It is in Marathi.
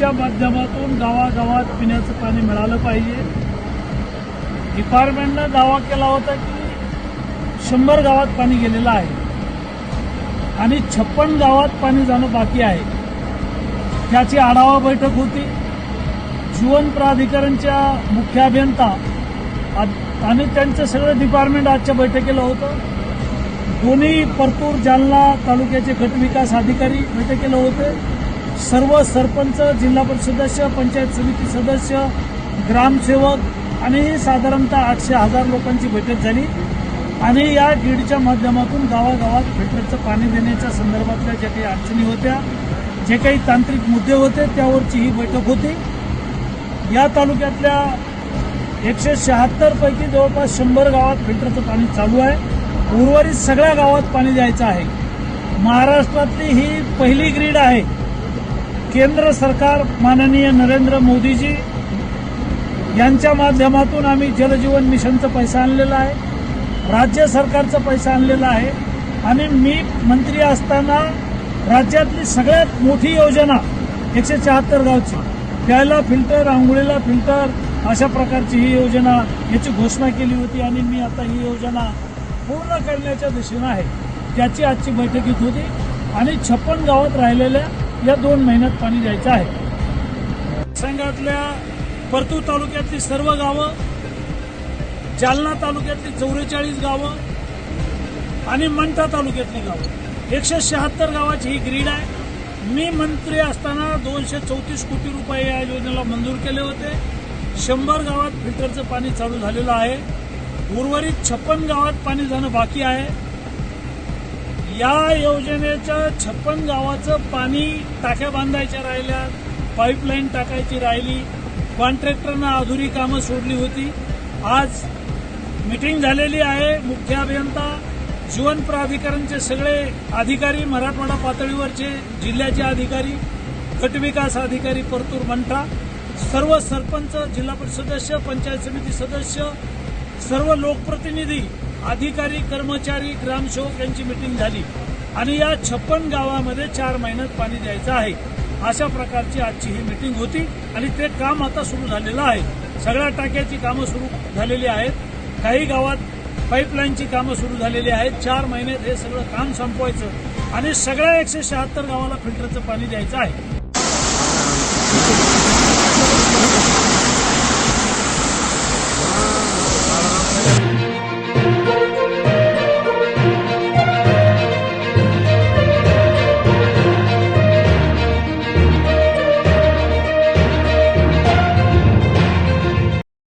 फिल्टरच्या माध्यमातून गावागावात पिण्याचं पाणी मिळालं पाहिजे. डिपार्टमेंटनं दावा केला होता की शंभर गावात पाणी गेलेलं आहे आणि छप्पन गावात पाणी जाणं बाकी आहे. त्याची आढावा बैठक होती. जीवन प्राधिकरणच्या मुख्य अभियंता आणि त्यांचं सगळं डिपार्टमेंट आजच्या बैठकीला होतं. दोन्ही परतूर जालना तालुक्याचे गटविकास अधिकारी बैठकीला होते. सर्व सरपंच जिल्हा परिषद सदस्य पंचायत समिती सदस्य ग्रामसेवक आणि साधारणतः आठशे हजार लोकांची बैठक झाली. आणि या ग्रीडच्या माध्यमातून गावागावात फिल्टरचं पाणी देण्याच्या संदर्भातल्या ज्या काही अडचणी होत्या जे काही तांत्रिक मुद्दे होते त्यावरची ही बैठक होती. या तालुक्यातल्या एकशे शहात्तरपैकी जवळपास शंभर गावात फिल्टरचं पाणी चालू आहे. उर्वरित सगळ्या गावात पाणी द्यायचं आहे. महाराष्ट्रातली ही पहिली ग्रीड आहे. केंद्र सरकार माननीय नरेंद्र मोदीजी यांच्या माध्यमातून आम्ही जलजीवन मिशनचा पैसा आणलेला आहे. राज्य सरकारचा पैसा आणलेला आहे. आणि मी मंत्री असताना राज्यातली सगळ्यात मोठी योजना एकशे शहात्तर गावची प्यायला फिल्टर आंघोळीला फिल्टर अशा प्रकारची ही योजना याची घोषणा केली होती आणि मी आता ही योजना पूर्ण करण्याच्या दिशेनं आहे. त्याची आजची बैठकीत होती. आणि छप्पन गावात राहिलेल्या या दोन महिन्यात पाणी द्यायचं आहे. संघातल्या परतूर तालुक्यातली सर्व गावं जालना तालुक्यातली चौवेचाळीस गावं आणि मंठा तालुक्यातली गावं. एकशे शहात्तर गावाची ही ग्रीड आहे. मी मंत्री असताना दोनशे चौतीस कोटी रुपये या योजनेला मंजूर केले होते. शंभर गावात फिल्टरचं पाणी चालू झालेलं आहे. उर्वरित छप्पन गावात पाणी जाणं बाकी आहे. या योजनेच्या छप्पन गावाचं पाणी टाक्या बांधायच्या राहिल्या पाईपलाईन टाकायची राहिली कॉन्ट्रॅक्टरनं अधुरी कामं सोडली होती. आज मिटिंग झालेली आहे मुख्य अभियंता जीवन प्राधिकरणचे सगळे अधिकारी मराठवाडा पातळीवरचे जिल्ह्याचे अधिकारी गटविकास अधिकारी परतूर मंठा सर्व सरपंच जिल्हा परिषद सदस्य पंचायत समिती सदस्य सर्व लोकप्रतिनिधी अधिकारी कर्मचारी ग्रामसेवक यांची मिटिंग झाली. आणि या छप्पन गावामध्ये चार महिन्यात पाणी द्यायचं आहे. अशा प्रकारची आजची ही मिटिंग होती आणि ते काम आता सुरू झालेलं आहे. सगळ्या टाक्याची कामं सुरू झालेली आहेत. काही गावात पाईपलाईनची कामं सुरू झालेली आहेत. चार महिन्यात हे सगळं काम संपवायचं आणि सगळ्या एकशे शहात्तर गावाला फिल्टरचं पाणी द्यायचं आहे.